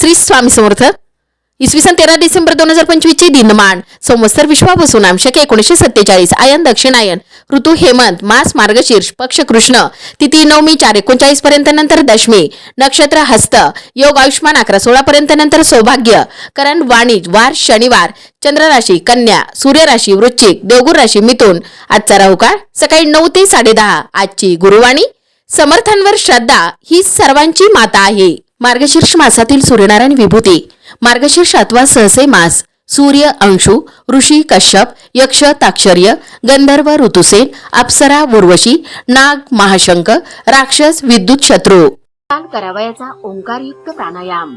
श्री स्वामी समर्थ. इसवी सन तेरा डिसेंबर दोन हजार पंचवीस ची दिनमान संवत्सर विश्वापासून आमशक एकोणीसशे सत्तेचाळीस आयन दक्षिणायन ऋतू हेमंत मास मार्गशीर्ष पक्ष कृष्ण तिथी नवमी चार एकोणचाळीस पर्यंत नंतर दशमी नक्षत्र हस्त योग आयुष्मान अकरा सोळा पर्यंत नंतर सौभाग्य करण वाणिज वार शनिवार चंद्र राशी कन्या सूर्य राशी वृश्चिक देवगुर राशी मिथून आजचा राहुकाळ सकाळी नऊ ते साडेदहा आजची गुरुवाणी समर्थांवर श्रद्धा ही सर्वांची माता आहे. मार्गशीर्ष मासातील सूर्यनारायण विभूती. मार्गशीर्ष अथवा सहसे मास सूर्य अंशु ऋषी कश्यप यक्ष ताक्षर्य गंधर्व ऋतुसेन अप्सरा उर्वशी नाग महाशंक राक्षस विद्युत शत्रू. काल करावयाचा ओंकारयुक्त प्राणायाम.